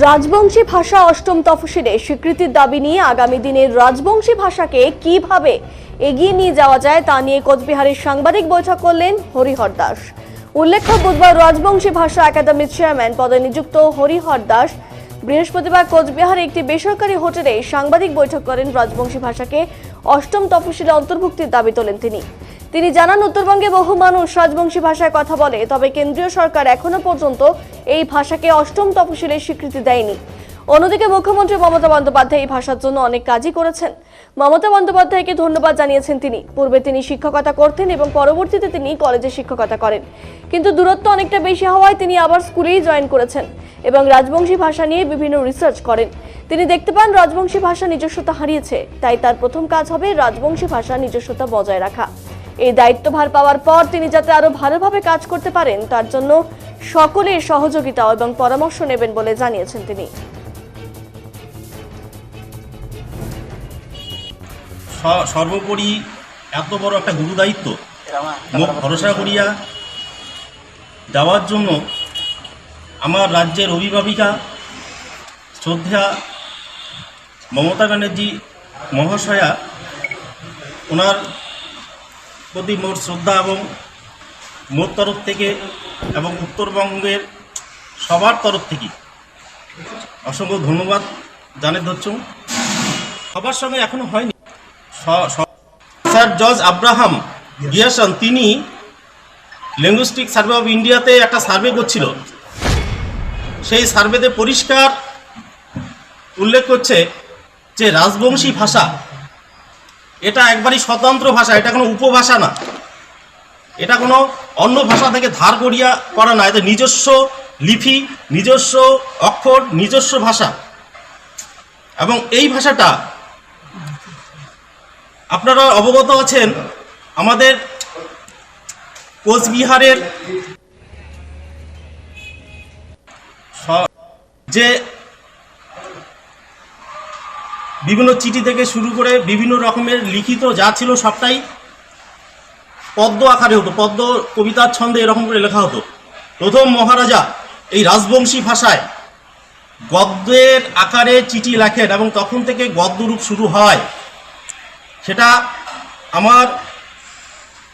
রাজবংশী ভাষা অষ্টম তফসিলে স্বীকৃতির দাবি নিয়ে আগামী দিনের রাজবংশী ভাষাকে কীভাবে এগিয়ে নিয়ে যাওয়া যায় তা নিয়ে কোচবিহারের সাংবাদিক বৈঠক করলেন হরিহর দাস। উল্লেখ্য, বুধবার রাজবংশী ভাষা একাডেমির চেয়ারম্যান পদে নিযুক্ত হরিহর দাস বৃহস্পতিবার কোচবিহারে একটি বেসরকারি হোটেলে সাংবাদিক বৈঠক করেন রাজবংশী ভাষাকে অষ্টম তফসিলে অন্তর্ভুক্তির দাবি তোলেন তিনি। তিনি জানান, উত্তরবঙ্গে বহু মানুষ রাজবংশী ভাষায় কথা বলে, তবে কেন্দ্রীয় সরকার এখনও পর্যন্ত এই ভাষাকে অষ্টম তফসিলের স্বীকৃতি দেয়নি। অন্যদিকে মুখ্যমন্ত্রী মমতা বন্দ্যোপাধ্যায় এই ভাষার জন্য অনেক কাজই করেছেন। মমতা বন্দ্যোপাধ্যায়কে ধন্যবাদ জানিয়েছেন তিনি। পূর্বে তিনি শিক্ষকতা করতেন এবং পরবর্তীতে তিনি কলেজে শিক্ষকতা করেন। কিন্তু দূরত্ব অনেকটা বেশি হওয়ায় তিনি আবার স্কুলেই জয়েন করেছেন এবং রাজবংশী ভাষা নিয়ে বিভিন্ন রিসার্চ করেন। তিনি দেখতে পান, রাজবংশী ভাষা নিজস্বতা হারিয়েছে, তাই তার প্রথম কাজ হবে রাজবংশী ভাষা নিজস্বতা বজায় রাখা। এই দায়িত্বভার পাওয়ার পর তিনি যাতে আরও ভালোভাবে কাজ করতে পারেন, তার জন্য সকলের সহযোগিতা এবং পরামর্শ নেবেন বলে জানিয়েছেন তিনি। সর্বোপরি এত বড় একটা গুরু দায়িত্ব মুখ ভরসা করিয়া দেওয়ার জন্য আমার রাজ্যের অভিভাবিকা শ্রদ্ধা মমতা ব্যানার্জি মহাশয়া, ওনার প্রতি মোর শ্রদ্ধা এবং মোর তরফ থেকে এবং উত্তরবঙ্গের সবার তরফ থেকে অসংখ্য ধন্যবাদ জানের ধরছ সবার সঙ্গে এখনও হয়নি। স্যার জর্জ আব্রাহাম গিয়াসন, তিনি লিঙ্গুইস্টিক সার্ভে অফ ইন্ডিয়াতে একটা সার্ভে করছিল। সেই সার্ভেতে পরিষ্কার উল্লেখ করছে যে রাজবংশী ভাষা এটা একবারই স্বতন্ত্র ভাষা, এটা কোনো উপভাষা না। এটা কোনো অন্য ভাষা থেকে ধার করিয়া করা না। এটা নিজস্ব লিপি, নিজস্ব অক্ষর, নিজস্ব ভাষা। এবং এই ভাষাটা আপনারা অবগত আছেন, আমাদের কোচবিহারের যে বিভিন্ন চিঠি থেকে শুরু করে বিভিন্ন রকমের লিখিত যা ছিল সবটাই পদ্ম আকারে হতো, পদ্ম কবিতার ছন্দে এরকম করে লেখা হতো। প্রথম মহারাজা এই রাজবংশী ভাষায় গদ্যের আকারে চিঠি লেখেন এবং তখন থেকে গদ্যরূপ শুরু হয়। সেটা আমার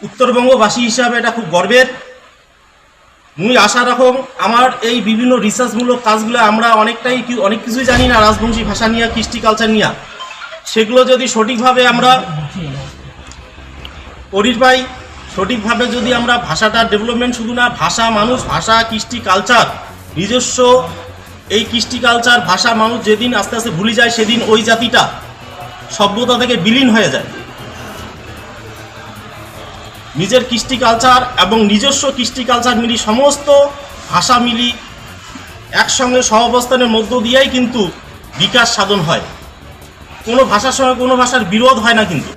উত্তরবঙ্গবাসী হিসাবে এটা খুব গর্বের। মুই আশা রাখুন আমার এই বিভিন্ন রিসার্চমূলক কাজগুলো আমরা অনেকটাই অনেক কিছুই জানি না রাজবংশী ভাষা নিয়ে, কৃষ্টি কালচার নিয়ে। সেগুলো যদি সঠিকভাবে আমরা করি ভাই, সঠিকভাবে যদি আমরা ভাষাটার ডেভেলপমেন্ট শুধু না, ভাষা মানুষ, ভাষা, কৃষ্টি কালচার নিজস্ব এই কৃষ্টি কালচার ভাষা মানুষ যেদিন আস্তে আস্তে ভুলে যায়, সেদিন ওই জাতিটা সভ্যতা থেকে বিলীন হয়ে যায়। নিজের কৃষ্টি কালচার এবং নিজস্ব কৃষ্টি কালচার মিলি সমস্ত ভাষা মিলি একসঙ্গে সহাবস্থানের মধ্য দিয়েই কিন্তু বিকাশ সাধন হয়। কোনো ভাষার সঙ্গে কোনো ভাষার বিরোধ হয় না কিন্তু।